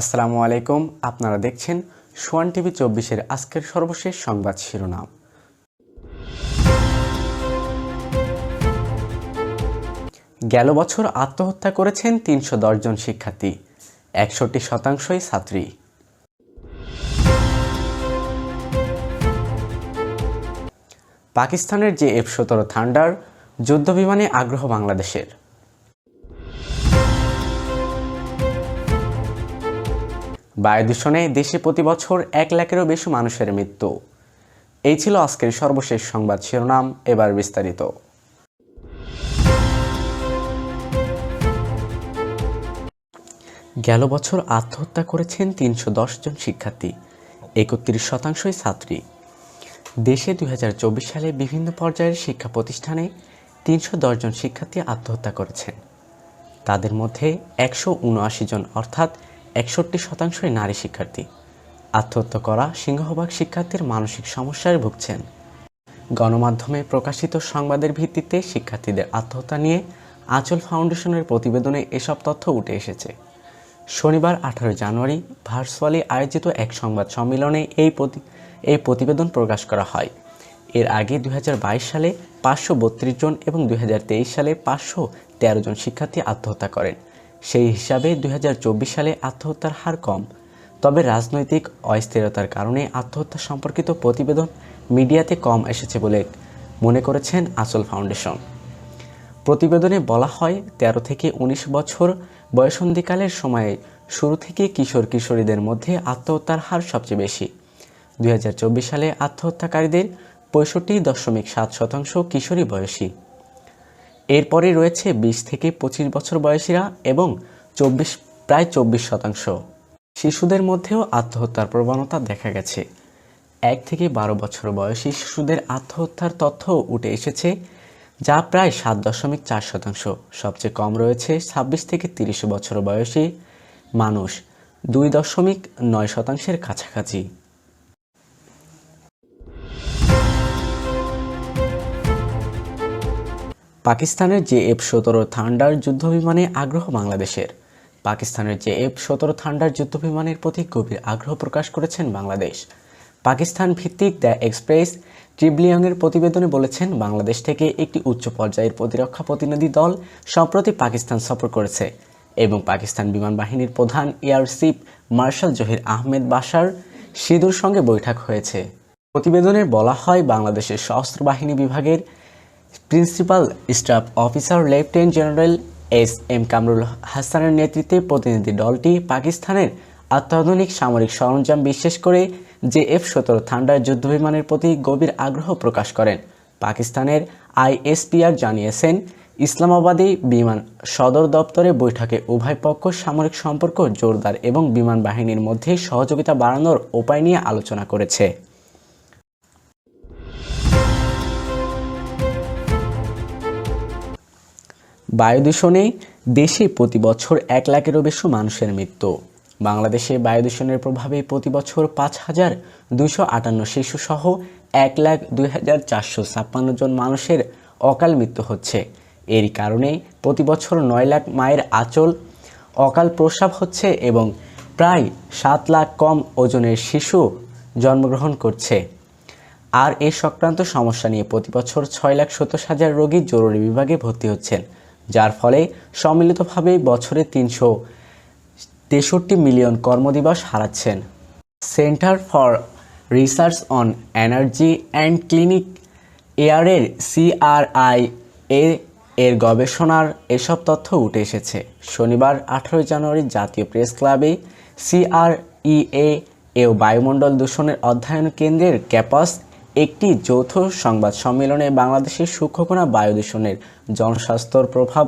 আসসালামু আলাইকুম, আপনারা দেখছেন সোয়ান টিভি চব্বিশের আজকের সর্বশেষ সংবাদ শিরোনাম। গেল বছর আত্মহত্যা করেছেন তিনশো জন শিক্ষার্থী, একষট্টি শতাংশই ছাত্রী। পাকিস্তানের যে এফ সতেরো থান্ডার যুদ্ধবিমানে আগ্রহ বাংলাদেশের। বায়ু দূষণে দেশে প্রতি বছর এক লাখেরও বেশি মানুষের মৃত্যু। এই ছিল আজকের সর্বশেষ সংবাদ শিরোনাম, এবার বিস্তারিত। গেল বছর আত্মহত্যা করেছেন তিনশো দশ জন শিক্ষার্থী, একত্রিশ শতাংশই ছাত্রী। দেশে দুই হাজার চব্বিশ সালে বিভিন্ন পর্যায়ের শিক্ষা প্রতিষ্ঠানে তিনশো দশ জন শিক্ষার্থী আত্মহত্যা করেছেন। তাদের মধ্যে একশো উনআশি জন, অর্থাৎ একষট্টি শতাংশই নারী শিক্ষার্থী। আত্মহত্যা করা সিংহভাগ শিক্ষার্থীর মানসিক সমস্যায় ভুগছেন। গণমাধ্যমে প্রকাশিত সংবাদের ভিত্তিতে শিক্ষার্থীদের আত্মহত্যা নিয়ে আঁচল ফাউন্ডেশনের প্রতিবেদনে এসব তথ্য উঠে এসেছে। শনিবার আঠারো জানুয়ারি ভার্চুয়ালি আয়োজিত এক সংবাদ সম্মেলনে এই প্রতি, এই প্রতিবেদন প্রকাশ করা হয়। এর আগে দুই হাজার বাইশ সালে পাঁচশো বত্রিশ জন এবং দুই হাজার তেইশ সালে পাঁচশো তেরো জন শিক্ষার্থী আত্মহত্যা করেন। সেই হিসাবে দুই হাজার চব্বিশ সালে আত্মহত্যার হার কম। তবে রাজনৈতিক অস্থিরতার কারণে আত্মহত্যা সম্পর্কিত প্রতিবেদন মিডিয়াতে কম এসেছে বলে মনে করেছেন আচল ফাউন্ডেশন। প্রতিবেদনে বলা হয় ১৩ থেকে ১৯ বছর বয়সন্ধিকালের সময়ে শুরু থেকে কিশোর কিশোরীদের মধ্যে আত্মহত্যার হার সবচেয়ে বেশি। দুই হাজার চব্বিশ সালে আত্মহত্যাকারীদের পঁয়ষট্টি দশমিক সাত শতাংশ কিশোরী বয়সী। এরপরে রয়েছে বিশ থেকে পঁচিশ বছর বয়সীরা এবং চব্বিশ, প্রায় চব্বিশ শতাংশ। শিশুদের মধ্যেও আত্মহত্যার প্রবণতা দেখা গেছে। এক থেকে বারো বছর বয়সী শিশুদের আত্মহত্যার তথ্য উঠে এসেছে, যা প্রায় সাত দশমিক চার শতাংশ। সবচেয়ে কম রয়েছে ছাব্বিশ থেকে তিরিশ বছর বয়সী মানুষ, দুই দশমিক নয় শতাংশের কাছাকাছি। পাকিস্তানের যে এফ সতেরো থান্ডার যুদ্ধবিমানে আগ্রহ বাংলাদেশের। পাকিস্তানের যে এফ সতেরো থান্ডার যুদ্ধবিমানের প্রতি গভীর আগ্রহ প্রকাশ করেছেন বাংলাদেশ। পাকিস্তান ভিত্তিক দ্য এক্সপ্রেস ট্রিবলিয়ংয়ের প্রতিবেদনে বলেছেন, বাংলাদেশ থেকে একটি উচ্চ পর্যায়ের প্রতিরক্ষা প্রতিনিধি দল সম্প্রতি পাকিস্তান সফর করেছে এবং পাকিস্তান বিমান বাহিনীর প্রধান air chief marshal Zahir Ahmed Babar সিধুর সঙ্গে বৈঠক হয়েছে। প্রতিবেদনে বলা হয়, বাংলাদেশের সশস্ত্র বাহিনী বিভাগের principal staff officer lieutenant general S M Kamrul হাসানের নেতৃত্বে প্রতিনিধি দলটি পাকিস্তানের অত্যাধুনিক সামরিক সরঞ্জাম বিশেষ করে যে এফ সতেরো থান্ডার যুদ্ধবিমানের প্রতি গভীর আগ্রহ প্রকাশ করেন। পাকিস্তানের আইএসপিআর জানিয়েছেন, ইসলামাবাদে বিমান সদর দপ্তরে বৈঠকে উভয় পক্ষ সামরিক সম্পর্ক জোরদার এবং বিমান বাহিনীর মধ্যে সহযোগিতা বাড়ানোর উপায় নিয়ে আলোচনা করেছে। বায়ু দূষণে দেশে প্রতি বছর এক লাখেরও বেশি মানুষের মৃত্যু। বাংলাদেশে বায়ু দূষণের প্রভাবে প্রতি বছর পাঁচ হাজার দুশো আটান্ন শিশুসহ এক লাখ দুই হাজার চারশো ছাপ্পান্ন জন মানুষের অকাল মৃত্যু হচ্ছে। এরই কারণে প্রতি বছর নয় লাখ মায়ের আঁচল অকাল প্রস্রাব হচ্ছে এবং প্রায় সাত লাখ কম ওজনের শিশু জন্মগ্রহণ করছে। আর এই সংক্রান্ত সমস্যা নিয়ে প্রতি বছর ছয় লাখ সত্তর হাজার রোগী জরুরি বিভাগে ভর্তি হচ্ছেন। যার ফলে সম্মিলিতভাবে বছরে তিনশো তেষট্টি মিলিয়ন কর্মদিবস হারাচ্ছেন। Centre for research on energy and clean এয়ারের CRI A এর গবেষণার এসব তথ্য উঠে এসেছে। শনিবার আঠারোই জানুয়ারি জাতীয় প্রেস ক্লাবে সিআরইএ এও বায়ুমণ্ডল দূষণের অধ্যয়ন কেন্দ্রের ক্যাপাস একটি যৌথ সংবাদ সম্মেলনে বাংলাদেশের সূক্ষ্মকণা বায়ু দূষণের জনস্বাস্থ্যর প্রভাব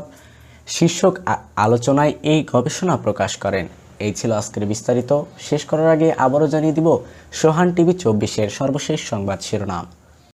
শীর্ষক আলোচনায় এই গবেষণা প্রকাশ করেন। এই ছিল আজকের বিস্তারিত। শেষ করার আগে আবারও জানিয়ে দিব, সোহান টিভি চব্বিশের সর্বশেষ সংবাদ শিরোনাম।